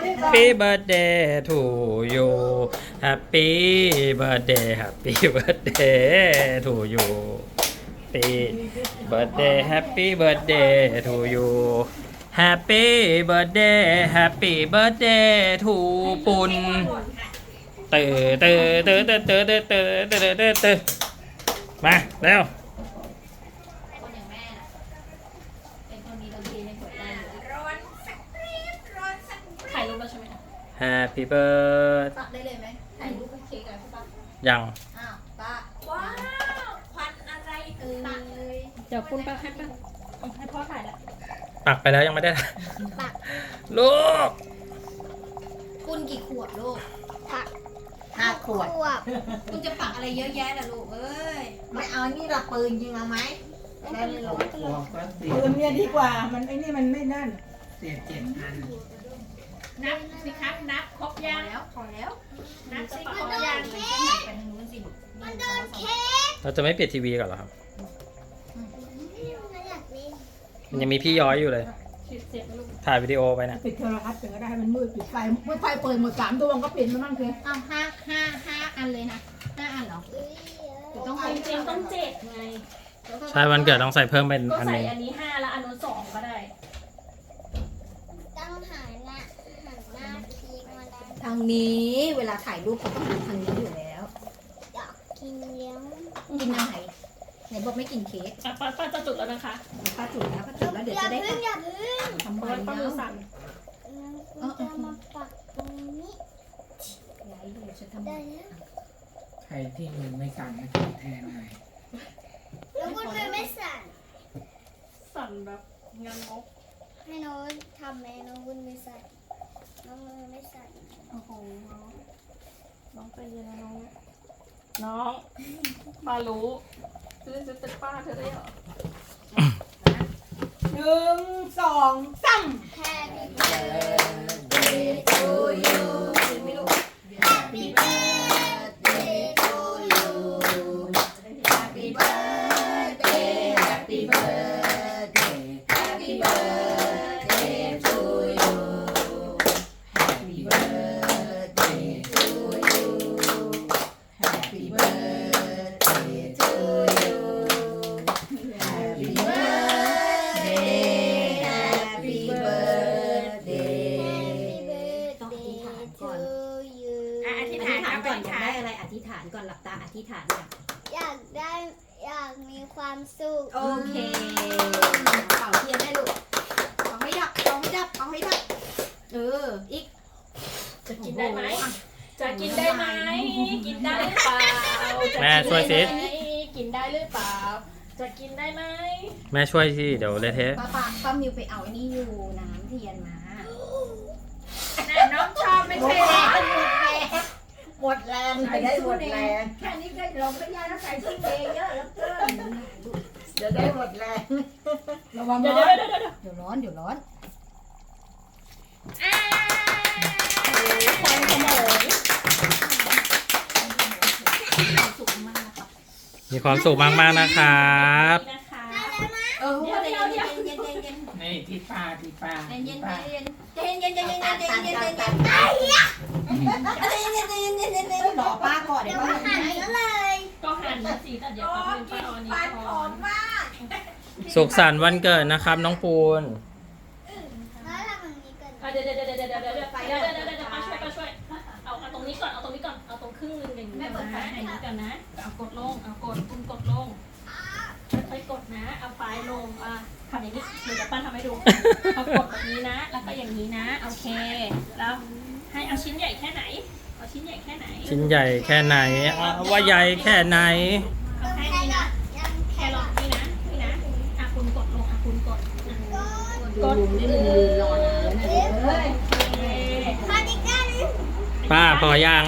Happy birthday to you Happy birthday Happy birthday to you Happy birthday Happy birthday to you Happy birthday Happy birthday to ปุนเตอเตอเตอเตอเตอเตอเตอเตอเตอมาเร็ว คนอย่างแม่น่ะเป็นคนมีดนตรีในหัวใจ ร้อนสักรีบร้อนสักรีบ ถ่ายรูปแล้วใช่ไหมคะ Happy birthday ตัดได้เลยไหมถ่ายรูปเป็นเค้กกันใช่ปะยัง อ้าวป้าว้าวควันอะไรเอ่ยเดี๋ยวคุณป้าให้ป้าเอาให้พ่อถ่ายแล้วปักไปแล้วยังไม่ได้ปักลูก คุณกี่ขวบลูกปักห้าขวบขวบคุณจะปักอะไรเยอะแยะล่ะลูกเอ้ยไม่เอานี่ละปืนยิงเอาไหมได้เลยปืนเนี่ยดีกว่า มันไอ้นี่มันไม่นั่นเสียเจ็ดพัน นับสิครับนับครบพอยังแล้วพอแล้วนับสิพครอบแล้ยัวงมันจะหันไปทางนู้นสิลูกมันโดนเค้กเราจะไม่ปิดทีวีก่อนเหรอครับ มันอยากเล่นมันยังมีพี่ย้อยอยู่เลยเสียบลูกถ่ายวิดีโอไปนะปิดโทรทัศน์ถึงก็ได้ให้มันมืดปิดไฟเมื่อไฟเปิดหมดสามดวงก็ปิดมันบ้างเถอะเอาห้าห้าห้าอันเลยนะห้าอันเหรอเอ้ยหรือต้องจให้ริงๆต้องเจ็ดไงใช่วันเกิดต้องใส่เพิ่มเป็นก็อันหใส่นึงอันนี้ห้าแล้วอันนู้นสองก็ได้ ต้องหันหน้าหันหน้าพีกมาด้า นทางนี้ เวลาถ่ายรูปเขาต้องดูทางนี้อยู่แล้ว อยากกินเลี้ยงกินอะไรไหนบอกไม่กินเค้กอะป้าป้าจะจุดแล้วนะคะป้าจุดแล้วป้าจุดแล้วเดี๋ยวอย่าจะได้เพึ่งอย่าเพึ่งทำเพไมราะว่าป้ามือเนาะสั่นมันจะมาปักตรงนี้ยายดูจะทำไมได้แล้วใครที่มือไม่สั่นนะแทนหน่อยแล้วคุณมือไม่สั่น สั่นแบบงานงกให้น้องทำไหมน้องคุณมือสั่น น้องมือไม่สั่นโอ้โหน้องน้องใจเย็นนะน้องน้องป้ารู้เธอจะเป็นป้าเธอได้เหรอหนึ่งสองสามแฮปปี้เบิร์ดเดย์ทูยูไม่รู้แฮ ได้ไหมจะกินได้ไหมกินได้หรือเปล่าจะแม่ช่วยสิกินได้ไหมกินได้หรือเปล่า จะกินได้ไหมแม่ช่วยสิเดี๋ยวเละเทะป้าป้าป้ามิวไปเอาไอ้นี่อยู่น้ำเทียนมาน้องชอบไม่หมใช่ดเหรอแรงหมดแรงจะได้หมดแรงแค่นี้ก็ลงไปยาแล้วใส่ชุดเองเยอะแล้วเกินจะได้หมดแรงระวังเดี๋ยวร้เดี๋อ ยนวเดี๋ยวเดี๋ยวเดี๋ยวร้อนเดี๋ยวร้อนควันขโมยสุกมากนะครับมีความสุขมากๆนะครับนะคะเออเย็นเย็นเย็นเย็นเย็นเย็นนี่ที่ป้าที่ป้าเย็นเย็นป้าเย็นเย็นเย็นเย็นเย็นเย็นเย็นเย็นเย็นเย็นเย็นเย็นเย็นเย็นเย็นเย็นรอป้าก่อนเดี๋เดี๋ยยววป้าหันก็เลยก็หั่นนะสีแต่เดี๋ยวเอาเป็นป้าเอาอันนี้ก่อนสุขสันต์วันเกิดนะครับน้องปูนแล้วทำอย่างนี้กันอะเดี๋ยวเดี๋ยวเดี๋ยวเดี๋ยวเดี๋ยวเดี๋ยวเดี๋ยวเดี๋ยวเดี๋ยวเดี๋ยวเดี๋ยวป้าช่วย ป้าช่วยเอาเอาตรงนี้ก่อน เอาตรงนี้ก่อน เอาตรงครึ่งหนึงอย่างนี้ก่อนนะอย่างนี้ก่อนนะ เอากดลง เอากดคุณกดลงค่อยๆกดนะ เอาปลายลง อะทำอย่างนี้ เดี๋ยวจะป้าทำให้ดู เอากดแบบนี้นะ แล้วก็อย่างนี้นะ โอเค แล้วให้เอาชิ้นใหญ่แค่ไหน เอาชิ้นใหญ่แค่ไหน ชิ้นใหญ่แค่ไหนอะว่าใหญ่แค่ไหน เอาแค่แค่นี้หลอนะดยังแค่แค่หลลออดดนี่นะ นี่นะอะคุณกดลงอะคุณกดอะก็กดนี่มันรอนานแล้วเนี่ยเอ้ย โอเค พอดีกัน ป้าพอยัง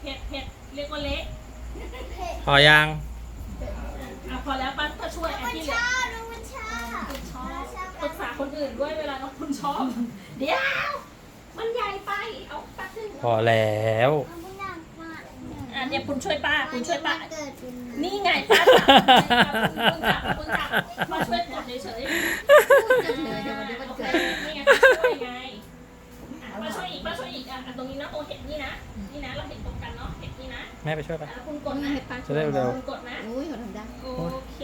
เผ็ดเผ็ดเรียกว่าเละพอยังอะพอแล้วป้าก็ช่วยอันที่เหชลืออบน้องมันชอบคุณชอบปรึกษาคนอื่นด้วยเวลาน้องคุณชอบ เดี๋ยว มันใหญ่ไป เอาปักหนึ่งพอแล้วน้องมันอยากมาอะเนี่ยคุณช่วยป้าคุณช่วยป้าเกิดเป็นนี่ไงป้าจับคุณจับคุณจับมาช่วยกดเฉยๆ แม่ไปช่วยไป แล้วคุณกดนะจะได้เร็ว คุณกดนะ อุ้ยเขาทำได้โอเค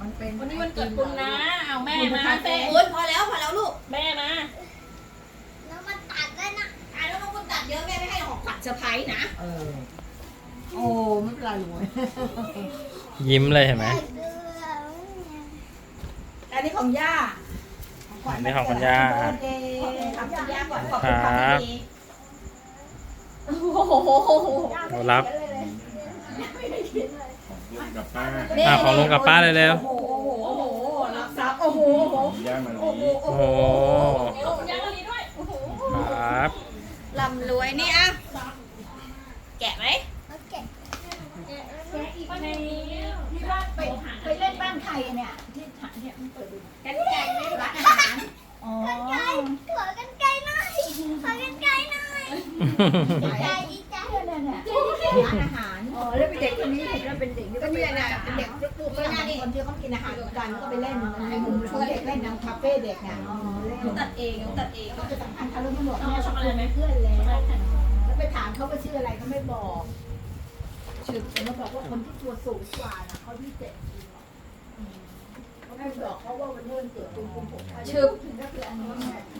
มันเป็นวันนี้วันเกิดคุณนะ เอาแม่มาแม่โอ้ยพอแล้วพอแล้วลูกแม่มาแล้วมันตัดได้นะอะแล้วน้องคุณตัดเยอะแม่ไม่ให้ของขวัญเซอร์ไพรส์นะ เออ โอ้ไม่เป็นไรหนูยิ้มเลยเห็นไหมแต่เกลืออันนี้ของย่า อันนี้ของคุณย่าเบิร์ธเดย์ขอบคุณย่าก่อนขอบคคุณรัค่ะบพี่ โอ้โหเรารับกับป้าอ่าของลุงกับป้าเลยเร็วโอ้โหโอ้โหรับทรัพย์โอ้โหโอ้โหย่ามาลีโอ้โหขอบคุณย่าลีด้วยโอ้โหครับ ลำรวยนี่อะแกะไหมโอเคไปในนี้ที่บ้านไปไปเล่นบ้านใครเนี่ยที่ฐานเนี่ยมันเปิดดูกันไก่ไม่ร้านอาหารอ๋อขอกันไกลหน่อย ร้านอาหารอ๋อแล้วเป็นเด็กคนนี้เห็นว่าเป็นเด็กนี่ก็ก็นี่มีแหละอะไรนะเป็นเด็กลูกก็ก็น่าน่านี่นี่คนที่เขากินอาหารเหมือนกันก็ไปเล่นมันมีมุมชวนเด็กเล่นนะคาเฟ่เด็กนะอ๋อเล่นตัดเองตัดเองก็จะสำคัญเขาเรื่องตำรวจเนี่ยเขาเป็นเพื่อนแล้วแล้วไปถามเขาว่าชื่ออะไรเขาไม่บอกชื่อแต่มาบอกว่าคนที่ตัวสูงกว่าน่ะเขาที่เจ็ด เขาไม่บอกเขาว่าวันนี้วันเกิดคุณคุณผมชื่อถึงก็คืออันนี้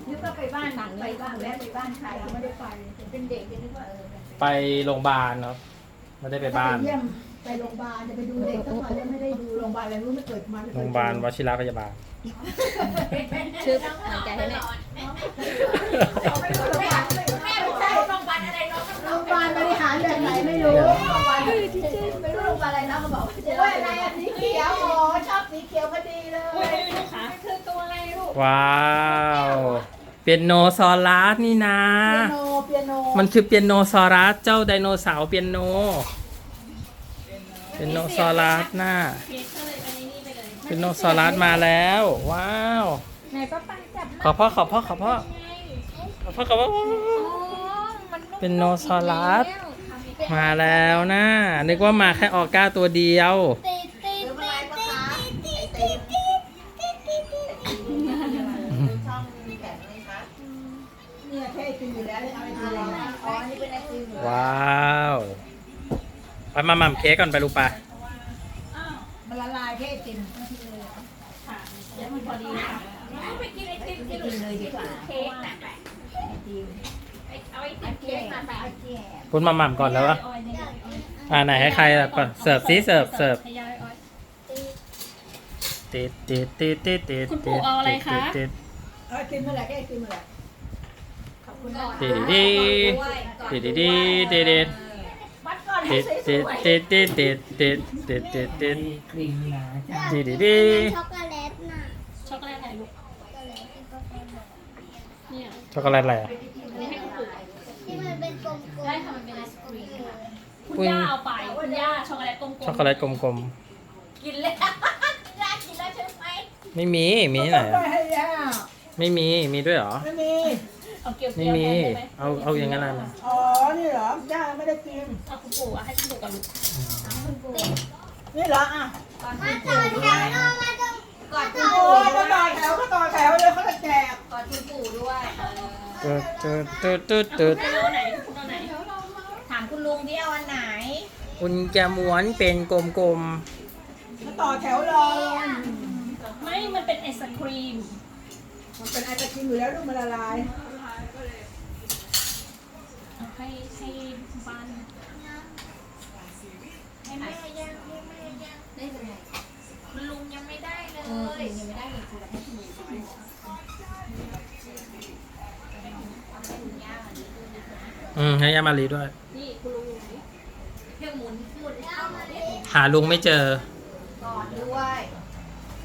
นึกว่าไปบ้านหนังไปบ้านแวะไปบ้านใครเขาไม่ได้ไปเป็นเด็กจะนึกว่าเออไปโรงพยาบาลเนาะไม่ได้ไปบ้านเยี่ยมไปโรงพยาบาลจะไปดูเด็กทั้งวันแล้วไม่ได้ดูโรงพยาบาลอะไรรู้ไม่เกิดมาโรงพยาบาลวชิระพยาบาลชื่อหันใจให้แม่แม่ไม่ใช่โรงพยาบาลอะไรน้องโรงพยาบาลบริหารแบบไหนไม่รู้โรงพยาบาลไม่รู้โรงพยาบาลอะไรนะเขาบอกว่าอะไรอะสีเขียวอ๋อชอบสี ว้าวเปียโนซอรัสนี่นะ เปียโน เปียโนมันคือเปียโนซอรัสเจ้าไดโนเสาร์เปียโนเปียโนซอรัสน่ะเค้กก็เลยไปในนี่ไปเลยเปียโนซอรัสมาแล้ว ว้าว ไหนป้าปังจับขอพ่อขอพ่อขอพ่อขอพ่อขอพ่อเป็นโนซอรัสมาแล้วนะนึกว่ามาแค่ออก้าตัวเดียวตีตี ไปมาหม่ำเค้กก่อนไปลูกปะมันละลายแค่ไอติมค่ะเดี๋ยวมันพอดีค่ะไปกินไอติมไอกินติมเลยดีกว่าเค้กนะไอติมเอาไอติมเค้กมาแบบไอแก่คุณมาหม่ำก่อนแล้ววะอ่าไหนให้ใครล่ะก่อนเสิร์ฟซิเสิร์ฟเสิร์ฟให้ยายอ้อยติดติดติดติดติดคุณปู่เอาอะไรคะ ติดเอาไอติมเมื่อไหร่แค่ไอติมเมื่อไหร่ขอบคุณก่อนติดดีติดดีติดดี ติดวัดก่อนให้ติดสวยติดติดติดติดติดติดติดติดครีมนะจ้ะติดดีดีช็อกโกแลตน่ะช็อกโกแลตไหนลูกช็อกโกแลตที่ก็เป็นแบบเนี่ยช็อกโกแลตอะไรอะอันนี้ให้คุณปู่ที่มันเป็นกลมๆได้ค่ะมันเป็นไอศครีมคุณย่าเอาไปคุณย่าช็อกโกแลตกลมๆช็อกโกแลตกลมกินแล้วยากินแล้วใช่ไหมไม่มีมีที่ไหนๆอะให้ย่าไม่มีมีด้วยเหรอไม่มีเอาเกี่ยวไม่ๆมีกันไหมเอาเอาอย่างนั้นนะอ๋อนี่ เหรอย่าไม่ได้กินเอาคุณปู่อะให้คุณปู่กับลูกนี่เหรออะมาต่อแถวเรามาตรงกอดคุณโอ้ปู่ยเขาต่อแถวเขาต่อแถวเลยเขาจะแจกกอดคุณปู่ด้วยตึ๊ดตึ๊ดตึ๊ดตึ๊ดตึ๊ดคุณเอาไหนคุณเอาไหนถามคุณลุงที่เอาอันไหนคุณจะม้วนเป็นกลมเขาต่อแถวรอเลยไม่มันเป็นไอศครีมมันเป็นไอศครีมอยู่แล้วลูกมันละลายเอา ให้ให้บ้านให้แม่ยังให้แม่ยังได้เป็นไงคุณลุงยังไม่ได้เลเออยยังไม่ได้เลยคือให้คุณลุงด้วยเอาให้คุณย่าอันนี้ด้วยนะๆอืมให้ยามารีด้วย นี่คุณลุงอยู่ไหนเดี๋ยวหมุนหมุนเข้ามาดิหาลุงไม่เจอ กอดด้วย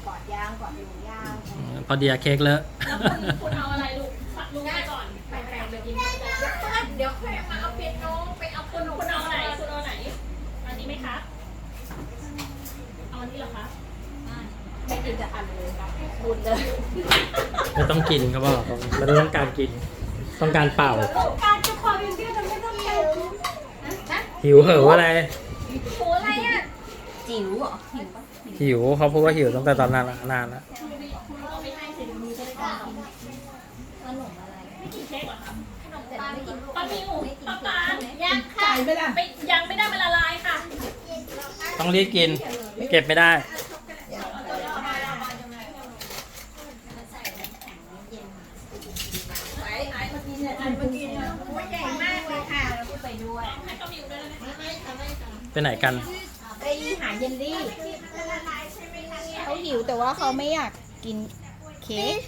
กอดยางกอดลุงย่างอืมพอดีอะเค้กเลอะ แล้วคุณคุณเอาุญเลยไม่ต้องกินครับพ่อมันต้องการกิน ต้องการเป่า ต้องการจะควเป็นเพื่อนมัไมต้องเป่หิวเหอะอะไรหิวอะไรอะ จิ๋วเหรอหิวเขาพูดว่าหิวตั้งแต่ตอนนานแล้วนานแล้วขนมอะไรไม่กินเค้หรอครับขนมแต่ปัไม่ปังมิวงปังยังค่ไม่ยังไม่ได้มัละลายค่ะ ต้องรีบกิน เก็บไม่ได้ ไปไหนกัน ไปหาเยลลี่เขาหิวแต่ว่าเขาไม่อยากกินเค้ก